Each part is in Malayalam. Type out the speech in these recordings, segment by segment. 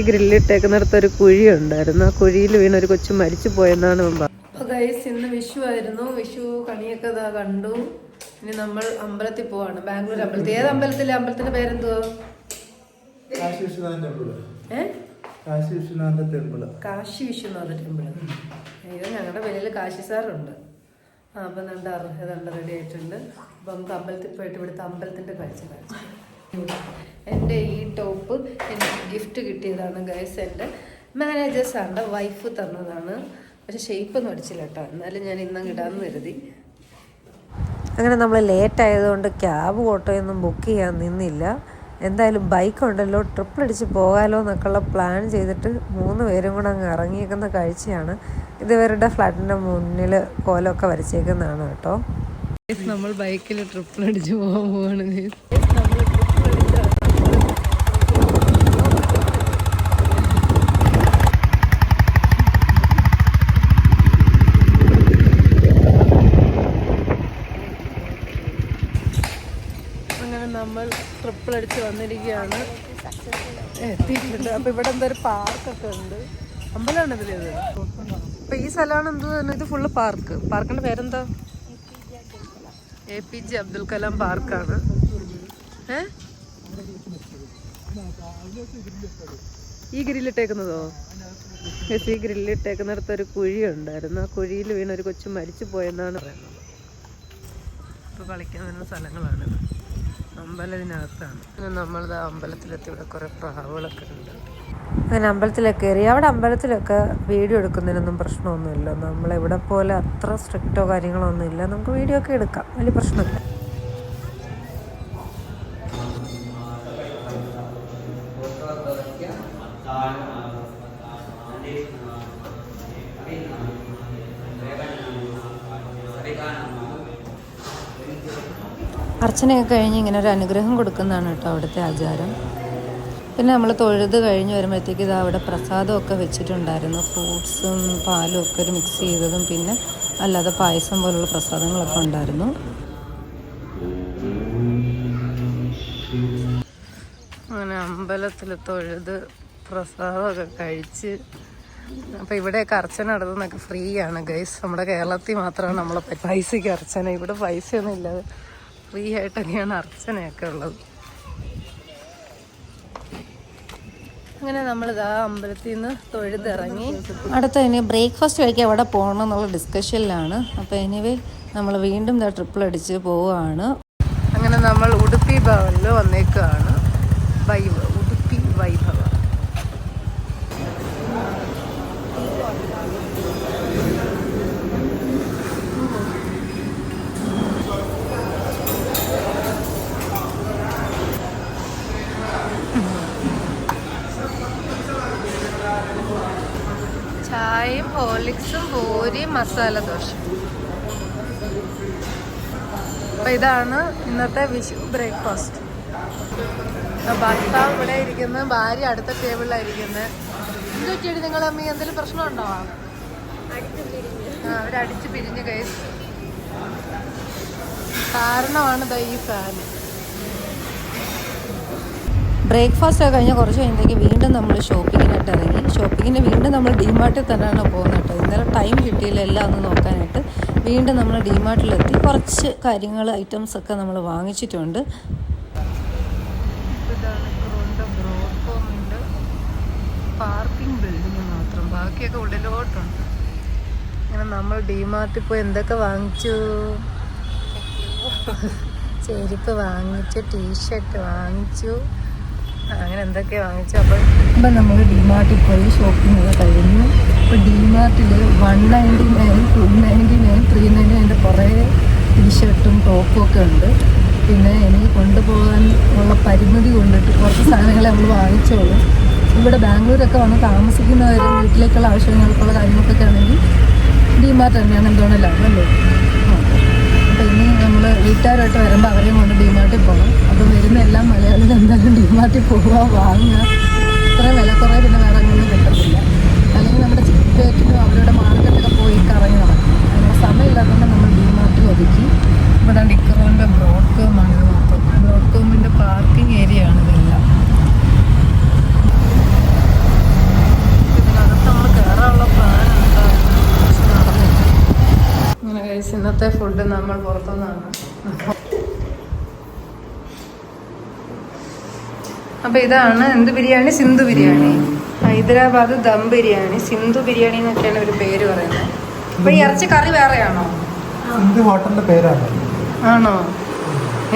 ഈ ഗ്രില്ലിട്ടേക്കുന്നിടത്ത് ഒരു കുഴി ഉണ്ടായിരുന്നു ആ കുഴിയിൽ വീണ് ഒരു കൊച്ചു മരിച്ചു പോയെന്നാണ് ഗൈസ് ഇന്ന് വിഷു ആയിരുന്നു. വിഷു കണിയൊക്കെ ഇതാ കണ്ടു. ഇനി നമ്മൾ അമ്പലത്തിൽ പോവാണ്. ബാംഗ്ലൂർ അമ്പലത്തിൽ. ഏത് അമ്പലത്തിലെ? അമ്പലത്തിന്റെ പേരെന്തുവാ? കാശി വിശ്വനാഥ ടെമ്പിൾ ഏ? കാശി വിശ്വനാഥ ടെമ്പിൾ അയ്യോ ഞങ്ങളുടെ വെളിയിൽ കാശി സാറുണ്ട്. ആ അപ്പം അർഹത ഉണ്ട് റെഡി ആയിട്ടുണ്ട്. അപ്പം നമുക്ക് അമ്പലത്തിൽ പോയിട്ട് ഇവിടുത്തെ അമ്പലത്തിന്റെ കാഴ്ച കാഴ്ച എന്റെ ഈ ടോപ്പ് എനിക്ക് ഗിഫ്റ്റ് കിട്ടിയതാണ് ഗൈസ് എന്റെ മാനേജർ സാറിന്റെ വൈഫ് തന്നതാണ്. പക്ഷെ ഷേപ്പ് ഒന്നും അടിച്ചില്ല കേട്ടോ. എന്നാലും ഞാൻ ഇന്നങ്ങ് ഇടാമെന്ന് കരുതി. അങ്ങനെ നമ്മൾ ലേറ്റ് ആയതുകൊണ്ട് ക്യാബ് ഓട്ടോയൊന്നും ബുക്ക് ചെയ്യാൻ നിന്നില്ല. എന്തായാലും ബൈക്ക് ഉണ്ടല്ലോ ട്രിപ്പിൾ അടിച്ച് പോകാലോ എന്നൊക്കെയുള്ള പ്ലാൻ ചെയ്തിട്ട് മൂന്ന് പേരും കൂടെ അങ്ങ് ഇറങ്ങിയേക്കുന്ന കാഴ്ചയാണ്. ഇത് ഇവരുടെ ഫ്ലാറ്റിന്റെ മുന്നിൽ കോലമൊക്കെ വരച്ചേക്കുന്നതാണ് കേട്ടോ. നമ്മൾ ബൈക്കിൽ ട്രിപ്പിൾ അടിച്ച് പോകാൻ പോവാണ് അങ്ങനെ നമ്മൾ ട്രിപ്പിൾ അടിച്ച് വന്നിരിക്കുകയാണ്. എത്തിയിട്ടുണ്ട്. അപ്പൊ ഇവിടെ എന്തൊരു പാർക്കൊക്കെ ഉണ്ട്. അമ്പലമാണ് ഇത്. അപ്പൊ ഈ സ്ഥലമാണ് എന്ത് ഇത് ഫുള്ള് പാർക്ക് പാർക്കിന്റെ പേരെന്താ? A P J Abdul Kalam പാർക്കാണ്. ഏ? ഈ ഗ്രില്ലിട്ടേക്കുന്നതോ ഈ ഗ്രില്ലിട്ടേക്കുന്നിടത്ത് ഒരു കുഴി ഉണ്ടായിരുന്നു. ആ കുഴിയിൽ വീണ ഒരു കൊച്ചു മരിച്ചു പോയെന്നാണ് പറയുന്നത്. ഇപ്പൊ കളിക്കാൻ വരുന്ന സ്ഥലങ്ങളാണിത്. അമ്പലത്തിനകത്താണ്. പിന്നെ നമ്മളിത് അമ്പലത്തിലെത്തി. ഇവിടെ കുറെ പ്രാവുകളൊക്കെ ഉണ്ട്. അങ്ങനെ അമ്പലത്തിലൊക്കെ കയറി. അവിടെ അമ്പലത്തിലൊക്കെ വീഡിയോ എടുക്കുന്നതിനൊന്നും പ്രശ്നമൊന്നുമില്ല. നമ്മളെവിടെ പോലെ അത്ര സ്ട്രിക്റ്റോ കാര്യങ്ങളോ ഒന്നും ഇല്ല നമുക്ക് വീഡിയോ ഒക്കെ എടുക്കാം. വലിയ പ്രശ്നമില്ല. അർച്ചനയൊക്കെ കഴിഞ്ഞ് ഇങ്ങനെ ഒരു അനുഗ്രഹം കൊടുക്കുന്നതാണ് കേട്ടോ അവിടുത്തെ ആചാരം. പിന്നെ നമ്മൾ തൊഴുത് കഴിഞ്ഞ് വരുമ്പോഴത്തേക്ക് ഇത് അവിടെ പ്രസാദമൊക്കെ വെച്ചിട്ടുണ്ടായിരുന്നു. ഫ്രൂട്ട്സും പാലും ഒക്കെ ഒരു മിക്സ് ചെയ്തതും പിന്നെ അല്ലാതെ പായസം പോലുള്ള പ്രസാദങ്ങളൊക്കെ ഉണ്ടായിരുന്നു. അങ്ങനെ അമ്പലത്തിൽ തൊഴുത് പ്രസാദമൊക്കെ കഴിച്ച് അപ്പോൾ ഇവിടെയൊക്കെ അർച്ചന നടത്തുന്നൊക്കെ ഫ്രീ ആണ് ഗൈസ്. നമ്മുടെ കേരളത്തിൽ മാത്രമാണ് നമ്മളെ പൈസയ്ക്ക് അർച്ചന. ഇവിടെ പൈസയൊന്നും ഇല്ലാതെ ഫ്രീ ആയിട്ടൊക്കെയാണ് അർച്ചനയൊക്കെ ഉള്ളത്. അങ്ങനെ നമ്മൾ ഇതാ അമ്പലത്തിൽ നിന്ന് തൊഴുതിറങ്ങി. അടുത്ത ഇനി ബ്രേക്ക്ഫാസ്റ്റ് കഴിക്കാൻ എവിടെ പോകണം എന്നുള്ള ഡിസ്കഷനിലാണ് അപ്പോൾ എനിവേ നമ്മൾ വീണ്ടും ഇതാ ട്രിപ്പിൾ അടിച്ച് പോവുകയാണ് അങ്ങനെ നമ്മൾ ഉടുപ്പി ഭവനിൽ വന്നേക്കുകയാണ് വൈഭ ഉടുപ്പി വൈഭവ ചായയും ഹോർലിക്സും പൂരിയും മസാല ദോശ. അപ്പൊ ഇതാണ് ഇന്നത്തെ വിഷു ബ്രേക്ക്ഫാസ്റ്റ്. ഭർത്താവ് ഇവിടെ ഇരിക്കുന്നത് ഭാര്യ അടുത്ത ടേബിളിലായിരിക്കുന്നത് എന്ത് പറ്റിയിട്ട് നിങ്ങൾ അമ്മ എന്തെങ്കിലും പ്രശ്നമുണ്ടോ ആ അവരടിച്ച് പിരിഞ്ഞ് കൈ കാരണമാണ് ദൈ ഈ ഫാൻ ബ്രേക്ക്ഫാസ്റ്റ് ഒക്കെ കഴിഞ്ഞ് കുറച്ച് കഴിഞ്ഞത്തേക്ക് വീണ്ടും നമ്മൾ ഷോപ്പിങ്ങിനായിട്ട് ഇറങ്ങി. ഷോപ്പിങ്ങിന് വീണ്ടും നമ്മൾ ഡിമാർട്ടിൽ തന്നെയാണ് പോകുന്നത് കേട്ടോ. ഇന്നലെ ടൈം കിട്ടിയില്ല എല്ലാം ഒന്ന് നോക്കാനായിട്ട്. വീണ്ടും നമ്മൾ ഡിമാർട്ടിലെത്തി. കുറച്ച് കാര്യങ്ങൾ ഐറ്റംസ് ഒക്കെ നമ്മൾ വാങ്ങിച്ചിട്ടുണ്ട്. പാർക്കിംഗ് ബിൽഡിംഗ് മാത്രം. ബാക്കിയൊക്കെ ഉള്ളിലോട്ടുണ്ട്. അങ്ങനെ നമ്മൾ ഡിമാർട്ടിൽ പോയി എന്തൊക്കെ വാങ്ങിച്ചു? ചെരുപ്പ് വാങ്ങിച്ചു ടീഷർട്ട് വാങ്ങിച്ചു. അങ്ങനെ എന്തൊക്കെ വാങ്ങിച്ചു? അപ്പോൾ അപ്പം നമ്മൾ ഡിമാർട്ടിൽ പോയി ഷോപ്പിംഗ് ഒക്കെ കഴിഞ്ഞു. അപ്പോൾ ഡിമാർട്ടിൽ one ninety nine two ninety nine three ninety നയന്റെ കുറേ ടീഷർട്ടും ടോപ്പും ഒക്കെ ഉണ്ട്. പിന്നെ എനിക്ക് കൊണ്ടുപോകാൻ ഉള്ള പരിമിതി കൊണ്ടിട്ട് കുറച്ച് സാധനങ്ങൾ നമ്മൾ വാങ്ങിച്ചോളൂ. ഇവിടെ ബാംഗ്ലൂരൊക്കെ വന്ന് താമസിക്കുന്നവരും വീട്ടിലേക്കുള്ള ആവശ്യങ്ങൾക്കുള്ള കാര്യങ്ങൾക്കൊക്കെ ആണെങ്കിൽ ഡിമാർട്ട് തന്നെയാണ് എന്തുകൊണ്ട് അല്ലേ? ഇനി വീട്ടുകാരായിട്ട് വരുമ്പോൾ അവരെയും കൊണ്ട് ഡിമാർട്ടിൽ പോകണം അപ്പം വരുന്ന എല്ലാം മലയാളികൾ എന്തായാലും ഡിമാർട്ടിൽ പോവുക വാങ്ങുക. ഇത്ര വില കുറേ പിന്നെ വേറെ അങ്ങനെ കിട്ടത്തില്ല അല്ലെങ്കിൽ നമ്മുടെ ചിപ്പേറ്റിനും അവരുടെ മാർക്കറ്റൊക്കെ പോയി കറങ്ങി നടക്കും അതിനുള്ള സമയമില്ലാത്തതുകൊണ്ട് നമ്മൾ ഡിമാർട്ടിൽ ഒതുക്കി ഇവിടെ ഡിക്കറോന്റെ ബ്രോഡ്കോമാണ് ഇത് മൊത്തം ബ്രോഡ്കോമിന്റെ പാർക്കിംഗ് ഏരിയ ആണ് ഇതെല്ലാം ഇന്നത്തെ ഫുഡ് നമ്മൾ പുറത്തുനിന്നാണ്. അപ്പൊ ഇതാണ് എന്ത് ബിരിയാണി? സിന്ധു ബിരിയാണി. ഹൈദരാബാദ് ദം ബിരിയാണി. സിന്ധു ബിരിയാണി എന്നൊക്കെയാണ് ഒരു പേര് പറയുന്നത്. അപ്പൊ ഈ ഇറച്ചി കറി വേറെയാണോ? സിന്ധു ഹോട്ടലിന്റെ പേരാണ്. ആണോ?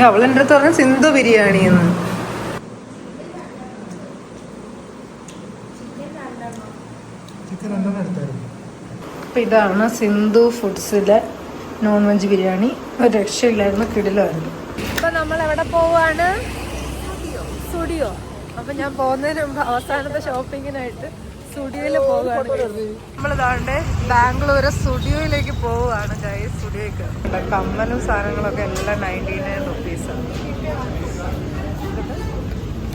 അവളെന്റെ അടുത്ത് പറഞ്ഞു സിന്ധു ബിരിയാണി എന്ന്. ഇതാണ് സിന്ധു ഫുഡ്സിലെ നോൺ വെജ് ബിരിയാണി. ഒരു രക്ഷയില്ലായിരുന്നു കിടിലായിരുന്നു അപ്പൊ നമ്മൾ എവിടെ പോവാണ്? സ്റ്റുഡിയോ. അപ്പൊ ഞാൻ പോകുന്നതിന് മുമ്പ് അവസാനത്തെ ഷോപ്പിങ്ങിനായിട്ട് സ്റ്റുഡിയോയിൽ പോവുകയാണ്. നമ്മൾ ഇതാണ്ട് ബാംഗ്ലൂർ സ്റ്റുഡിയോയിലേക്ക് പോവുകയാണ് ഗൈ സ്റ്റുഡിയോയ്ക്ക്. കമ്മലും സാധനങ്ങളൊക്കെ എല്ലാം നയന്റി നയൻ റുപ്പീസാണ്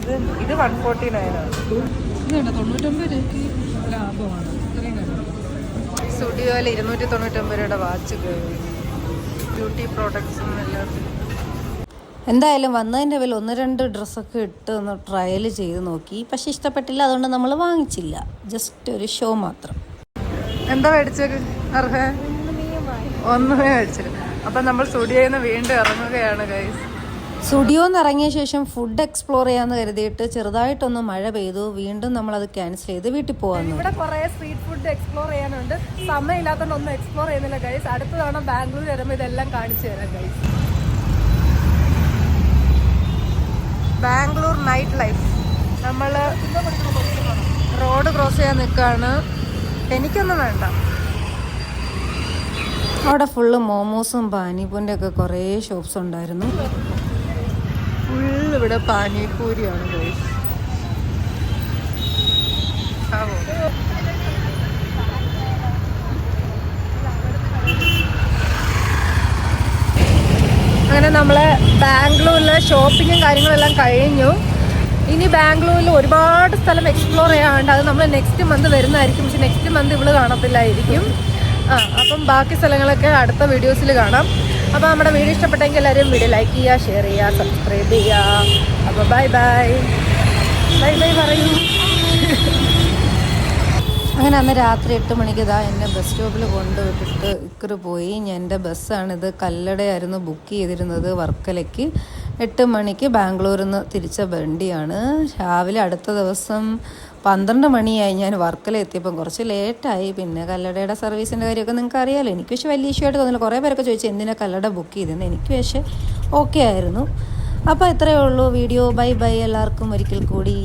ഇത് ഇത് വൺ ഫോർട്ടി നയൻ ആണ് തൊണ്ണൂറ്റൊമ്പത് രൂപയ്ക്ക് ലാഭമാണ്. സ്റ്റുഡിയോയിൽ ഇരുന്നൂറ്റി തൊണ്ണൂറ്റൊമ്പത് രൂപയുടെ വാച്ച് ബ്യൂട്ടി പ്രോഡക്ട്സും എല്ലാം എന്തായാലും വന്നതിന്റെ പേരിൽ ഒന്ന് രണ്ട് ഡ്രസ്സൊക്കെ ഇട്ട് ഒന്ന് ട്രയൽ ചെയ്ത് നോക്കി. പക്ഷെ ഇഷ്ടപ്പെട്ടില്ല അതുകൊണ്ട് നമ്മൾ വാങ്ങിച്ചില്ല. ജസ്റ്റ് ഒരു ഷോ മാത്രം. എന്താ മേടിച്ചത്? അർഹ? ഒന്നുമേ മേടിച്ചത്. അപ്പം നമ്മൾ സ്റ്റുഡിയോയിൽ നിന്ന് വീണ്ടും ഇറങ്ങുകയാണ് ഗൈസ് സ്റ്റുഡിയോ എന്ന് ഇറങ്ങിയ ശേഷം ഫുഡ് എക്സ്പ്ലോർ ചെയ്യാന്ന് കരുതിയിട്ട് ചെറുതായിട്ടൊന്ന് മഴ പെയ്തു. വീണ്ടും നമ്മൾ അത് ക്യാൻസൽ ചെയ്ത് വീട്ടിൽ പോകാൻ ഇവിടെ കുറെ സ്ട്രീറ്റ് ഫുഡ് എക്സ്പ്ലോർ ചെയ്യാനുണ്ട്. സമയമില്ലാത്തതുകൊണ്ട് ഒന്നും എക്സ്പ്ലോർ ചെയ്യുന്നില്ല ഗൈസ് അടുത്ത തവണ ബാംഗ്ലൂർ വരുമ്പോൾ ഇതെല്ലാം കാണിച്ചു തരാം ഗൈസ് ബാംഗ്ലൂർ നൈറ്റ് ലൈഫ് നമ്മൾ റോഡ് ക്രോസ് ചെയ്യാൻ നിൽക്കുകയാണ് എനിക്കൊന്നും വേണ്ട. അവിടെ ഫുള്ള് മോമോസും പാനിപ്പൂന്റെ ഒക്കെ കുറേ ഷോപ്സ് ഉണ്ടായിരുന്നു. ഫുൾ ഇവിടെ പാനിപൂരിയാണ് അങ്ങനെ നമ്മളെ ബാംഗ്ലൂരിലെ ഷോപ്പിങ്ങും കാര്യങ്ങളെല്ലാം കഴിഞ്ഞു. ഇനി ബാംഗ്ലൂരിൽ ഒരുപാട് സ്ഥലം എക്സ്പ്ലോർ ചെയ്യാനുണ്ട്. അത് നമ്മൾ നെക്സ്റ്റ് മന്ത് വരുന്നതായിരിക്കും. പക്ഷെ നെക്സ്റ്റ് മന്ത് ഇവൾ കാണത്തില്ലായിരിക്കും. ആ അപ്പം ബാക്കി സ്ഥലങ്ങളൊക്കെ അടുത്ത വീഡിയോസിൽ കാണാം. അപ്പോൾ നമ്മുടെ വീഡിയോ ഇഷ്ടപ്പെട്ടെങ്കിൽ എല്ലാവരും വീഡിയോ ലൈക്ക് ചെയ്യുക ഷെയർ ചെയ്യുക സബ്സ്ക്രൈബ് ചെയ്യുക. അപ്പോൾ ബൈ ബൈ ബൈ ബൈ പറയൂ. അങ്ങനെ അന്ന് രാത്രി എട്ട് മണിക്ക് ഇതാ എന്റെ ബസ് സ്റ്റോപ്പിൽ കൊണ്ടുവിട്ടിട്ട് ഇക്കറ് പോയി. എന്റെ ബസ്സാണിത് കല്ലടയായിരുന്നു ബുക്ക് ചെയ്തിരുന്നത് വർക്കലയ്ക്ക്. എട്ട് മണിക്ക് ബാംഗ്ലൂരിൽ നിന്ന് തിരിച്ച വണ്ടിയാണ്. രാവിലെ അടുത്ത ദിവസം പന്ത്രണ്ട് മണിയായി ഞാൻ വർക്കല എത്തിയപ്പം കുറച്ച് ലേറ്റായി. പിന്നെ കല്ലടയുടെ സർവീസിന്റെ കാര്യമൊക്കെ നിങ്ങൾക്ക് അറിയാമല്ലോ എനിക്ക് പക്ഷേ വലിയ ഇഷ്യൂ ആയിട്ട് തോന്നില്ല. കുറേ പേരൊക്കെ ചോദിച്ചു എന്തിനാ കല്ലട ബുക്ക് ചെയ്തതെന്ന്. എനിക്ക് പക്ഷേ ഓക്കെ ആയിരുന്നു. അപ്പോൾ ഇത്രയേ ഉള്ളൂ. Video bye bye. എല്ലാവർക്കും ഒരിക്കൽ കൂടി